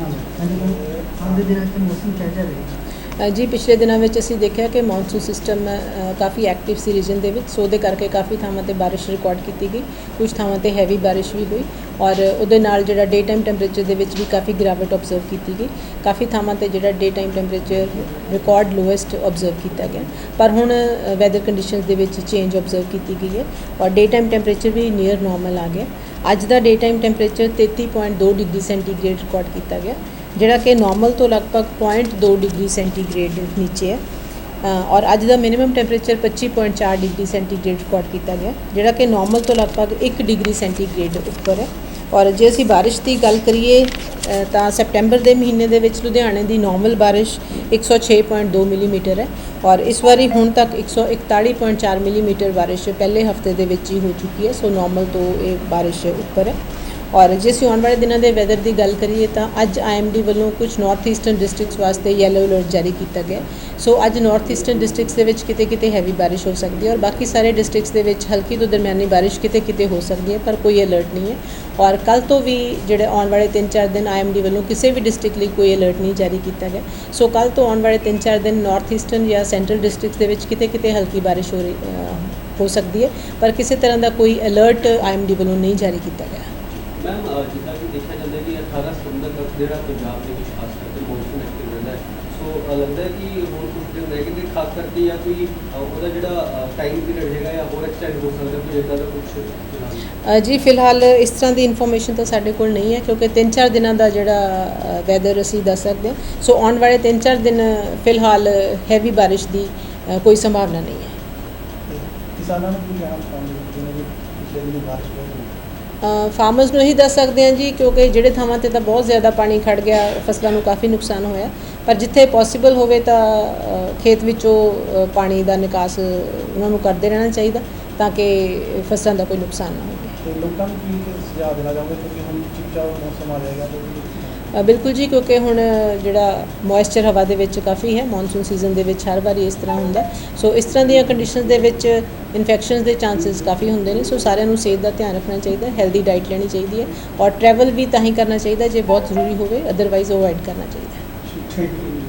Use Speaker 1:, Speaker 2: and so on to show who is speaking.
Speaker 1: ਹਾਂਜੀ ਅੱਜ ਦੇ ਦਿਨਾਂ 'ਚ ਮੌਸਮ ਕਿਹੋ ਜਿਹਾ ਰਹੇਗਾ
Speaker 2: ਜੀ, ਪਿਛਲੇ ਦਿਨਾਂ ਵਿੱਚ ਅਸੀਂ ਦੇਖਿਆ ਕਿ ਮੌਨਸੂਨ ਸਿਸਟਮ ਕਾਫੀ ਐਕਟਿਵ ਸੀ ਰੀਜਨ ਦੇ ਵਿੱਚ, ਸੋ ਉਹਦੇ ਕਰਕੇ ਕਾਫੀ ਥਾਵਾਂ ਤੇ ਬਾਰਿਸ਼ ਰਿਕਾਰਡ ਕੀਤੀ ਗਈ ਕੁਝ ਥਾਵਾਂ ਤੇ ਹੈਵੀ ਬਾਰਿਸ਼ ਵੀ ਹੋਈ ਔਰ ਉਹਦੇ ਨਾਲ ਜਿਹੜਾ ਡੇ ਟਾਈਮ ਟੈਂਪਰੇਚਰ ਦੇ ਵਿੱਚ ਵੀ ਕਾਫੀ ਗਿਰਾਵਟ ਆਬਜ਼ਰਵ ਕੀਤੀ ਗਈ, ਕਾਫੀ ਥਾਵਾਂ ਤੇ ਜਿਹੜਾ day time temperature record lowest observe ਕੀਤਾ ਗਿਆ, ਪਰ ਹੁਣ ਵੈਦਰ ਕੰਡੀਸ਼ਨਸ ਦੇ ਵਿੱਚ ਚੇਂਜ ਆਬਜ਼ਰਵ ਕੀਤੀ ਗਈ ਹੈ ਔਰ ਡੇ ਟਾਈਮ ਟੈਂਪਰੇਚਰ ਵੀ ਨੀਅਰ ਨਾਰਮਲ ਆ ਗਿਆ, ਅੱਜ ਦਾ day time temperature 33.2 degree centigrade record ਕੀਤਾ ਗਿਆ ਜਿਹੜਾ ਕਿ ਨਾਰਮਲ ਤੋਂ ਲਗਭਗ 0.2 ਡਿਗਰੀ ਸੈਂਟੀਗ੍ਰੇਡ ਨੀਚੇ ਹੈ। ਔਰ ਅੱਜ ਦਾ minimum temperature 25.4 degree centigrade record ਕੀਤਾ ਗਿਆ, ਜਿਹੜਾ ਕਿ ਨਾਰਮਲ ਤੋਂ ਲਗਭਗ 1 ਡਿਗਰੀ ਸੈਂਟੀਗ੍ਰੇਡ ਉੱਪਰ ਹੈ। ਔਰ ਜੇ ਅਸੀਂ ਬਾਰਿਸ਼ ਦੀ ਗੱਲ ਕਰੀਏ ਤਾਂ ਸੈਪਟੈਂਬਰ ਦੇ ਮਹੀਨੇ ਦੇ ਵਿੱਚ ਲੁਧਿਆਣੇ ਦੀ ਨਾਰਮਲ ਬਾਰਿਸ਼ 106.2 ਮਿਲੀਮੀਟਰ ਹੈ ਔਰ ਇਸ ਵਾਰੀ ਹੁਣ ਤੱਕ 141.4 ਮਿਲੀਮੀਟਰ ਬਾਰਿਸ਼ ਪਹਿਲੇ ਹਫ਼ਤੇ ਦੇ ਵਿੱਚ ਹੀ ਹੋ ਚੁੱਕੀ ਹੈ, ਸੋ ਨਾਰਮਲ ਤੋਂ ਇਹ ਬਾਰਿਸ਼ ਉੱਪਰ ਹੈ। ਔਰ ਜੇ ਅਸੀਂ ਆਉਣ ਵਾਲੇ ਦਿਨਾਂ ਦੇ ਵੈਦਰ ਦੀ ਗੱਲ ਕਰੀਏ ਤਾਂ ਅੱਜ ਆਈਐਮਡੀ ਵੱਲੋਂ ਕੁਝ ਨਾਰਥ ਈਸਟਰਨ ਡਿਸਟ੍ਰਿਕਟਸ ਵਾਸਤੇ ਯੈਲੋ ਅਲਰਟ ਜਾਰੀ ਕੀਤਾ ਗਿਆ। ਸੋ ਅੱਜ ਨਾਰਥ ਈਸਟਰਨ ਡਿਸਟ੍ਰਿਕਟਸ ਦੇ ਵਿੱਚ ਕਿਤੇ ਕਿਤੇ ਹੈਵੀ ਬਾਰਿਸ਼ ਹੋ ਸਕਦੀ ਹੈ ਔਰ ਬਾਕੀ ਸਾਰੇ ਡਿਸਟ੍ਰਿਕਟਸ ਦੇ ਵਿੱਚ ਹਲਕੀ ਤੋਂ ਦਰਮਿਆਨੀ ਬਾਰਿਸ਼ ਕਿਤੇ ਕਿਤੇ ਹੋ ਸਕਦੀ ਹੈ, ਪਰ ਕੋਈ ਅਲਰਟ ਨਹੀਂ ਹੈ। ਔਰ ਕੱਲ ਤੋਂ ਵੀ ਜਿਹੜੇ ਆਉਣ ਵਾਲੇ 3-4 ਦਿਨ ਆਈਐਮਡੀ ਵੱਲੋਂ ਕਿਸੇ ਵੀ ਡਿਸਟ੍ਰਿਕਟ ਲਈ ਕੋਈ ਅਲਰਟ ਨਹੀਂ ਜਾਰੀ ਕੀਤਾ ਗਿਆ। ਸੋ ਕੱਲ ਤੋਂ ਆਉਣ ਵਾਲੇ 3-4 ਦਿਨ ਨਾਰਥ ਈਸਟਰਨ ਜਾਂ ਸੈਂਟਰਲ ਡਿਸਟ੍ਰਿਕਟਸ ਦੇ ਵਿੱਚ ਕਿਤੇ ਕਿਤੇ ਹਲਕੀ ਬਾਰਿਸ਼ ਹੋ ਰਹੀ ਹੋ ਸਕਦੀ ਹੈ, ਪਰ ਕਿਸੇ ਤਰ੍ਹਾਂ ਦਾ ਕੋਈ ਅਲਰਟ ਆਈਐਮਡੀ ਵੱਲੋਂ ਨਹੀਂ ਜਾਰੀ ਕੀਤਾ ਗਿਆ।
Speaker 3: ਮੈਮ ਅ, ਜਿੱਦਾਂ ਕਿ ਦੇਖਿਆ ਜਾਂਦਾ ਹੈ ਕਿ 18 ਸਤੰਬਰ ਤੱਕ ਜਿਹੜਾ ਪੰਜਾਬ ਦੇ ਵਿੱਚ ਖਾਸ ਕਰਕੇ ਮੌਨਸੂਨ ਐਕਟਿਵ ਰਹਿੰਦਾ ਹੈ। ਸੋ ਅ, ਲੱਗਦਾ ਹੈ ਕਿ ਹੋਰ ਕੁਝ ਦਿਨ ਰਹਿ ਗਏ ਤੇ ਖਾਸ ਕਰਕੇ ਜਾਂ ਕੋਈ ਅ, ਉਹਦਾ ਜਿਹੜਾ ਟਾਈਮ ਪੀਰੀਅਡ ਹੈਗਾ ਜਾਂ ਹੋਰ ਐਕਸਟੈਂਡ ਹੋ ਸਕਦਾ ਕੋਈ ਇਦਾਂ ਦਾ ਕੁਝ
Speaker 2: ਅ, ਜੀ ਫਿਲਹਾਲ ਇਸ ਤਰ੍ਹਾਂ ਦੀ ਇਨਫੋਰਮੇਸ਼ਨ ਤਾਂ ਸਾਡੇ ਕੋਲ ਨਹੀਂ ਹੈ ਕਿਉਂਕਿ 3-4 ਦਿਨਾਂ ਦਾ ਜਿਹੜਾ ਵੈਦਰ ਅਸੀਂ ਦੱਸ ਸਕਦੇ ਹਾਂ। ਸੋ ਆਉਣ ਵਾਲੇ 3-4 ਦਿਨ ਫਿਲਹਾਲ ਹੈਵੀ ਬਾਰਿਸ਼ ਦੀ ਕੋਈ ਸੰਭਾਵਨਾ ਨਹੀਂ ਹੈ।
Speaker 1: ਕਿਸਾਨਾਂ ਨੂੰ ਕੀ ਕਹਿਣਾ ਚਾਹੁੰਦੇ ਜਿਵੇਂ ਕਿ ਪਿਛਲੇ ਦਿਨੀ ਬਾਰਿਸ਼ ਹੋਈ।
Speaker 2: ਫਾਰਮਰਸ ਨੂੰ ਇਹੀ ਦੱਸ ਸਕਦੇ ਹਾਂ ਜੀ, ਕਿਉਂਕਿ ਜਿਹੜੇ ਥਾਵਾਂ ਤੇ ਤਾਂ ਬਹੁਤ ਜ਼ਿਆਦਾ ਪਾਣੀ ਖੜ ਗਿਆ, ਫਸਲਾਂ ਨੂੰ ਕਾਫੀ ਨੁਕਸਾਨ ਹੋਇਆ। ਪਰ ਜਿੱਥੇ ਪੋਸੀਬਲ ਹੋਵੇ ਤਾਂ ਖੇਤ ਵਿੱਚੋਂ ਪਾਣੀ ਦਾ ਨਿਕਾਸ ਉਹਨਾਂ ਨੂੰ ਕਰਦੇ ਰਹਿਣਾ ਚਾਹੀਦਾ, ਤਾਂ ਕਿ ਫਸਲਾਂ ਦਾ ਕੋਈ ਨੁਕਸਾਨ ਨਾ ਹੋਵੇ।
Speaker 1: ਲੋਕਾਂ ਨੂੰ ਕੀ ਸੁਝਾਅ ਦੇਣਾ ਚਾਹੁੰਦੇ ਕਿਉਂਕਿ ਹੁਣ ਚਿਪਚਾਪ ਮੌਸਮ ਆ ਜਾਏਗਾ
Speaker 2: ਬਿਲਕੁਲ ਜੀ, ਕਿਉਂਕਿ ਹੁਣ ਜਿਹੜਾ ਮੋਇਸਚਰ ਹਵਾ ਦੇ ਵਿੱਚ ਕਾਫੀ ਹੈ ਮੌਨਸੂਨ ਸੀਜ਼ਨ ਦੇ ਵਿੱਚ ਹਰ ਵਾਰੀ ਇਸ ਤਰ੍ਹਾਂ ਹੁੰਦਾ ਸੋ ਇਸ ਤਰ੍ਹਾਂ ਦੀਆਂ ਕੰਡੀਸ਼ਨਸ ਦੇ ਵਿੱਚ ਇਨਫੈਕਸ਼ਨਸ ਦੇ ਚਾਂਸਸ ਕਾਫੀ ਹੁੰਦੇ ਨੇ। ਸੋ ਸਾਰਿਆਂ ਨੂੰ ਸਿਹਤ ਦਾ ਧਿਆਨ ਰੱਖਣਾ ਚਾਹੀਦਾ ਹੈਲਦੀ ਡਾਈਟ ਲੈਣੀ ਚਾਹੀਦੀ ਹੈ ਔਰ ਟਰੈਵਲ ਵੀ ਤਾਂ ਹੀ ਕਰਨਾ ਚਾਹੀਦਾ, ਜੇ ਬਹੁਤ ਜ਼ਰੂਰੀ ਹੋਵੇ ਅਦਰਵਾਈਜ਼ ਅਵੋਇਡ ਕਰਨਾ ਚਾਹੀਦਾ
Speaker 1: ਥੈਂਕ ਯੂ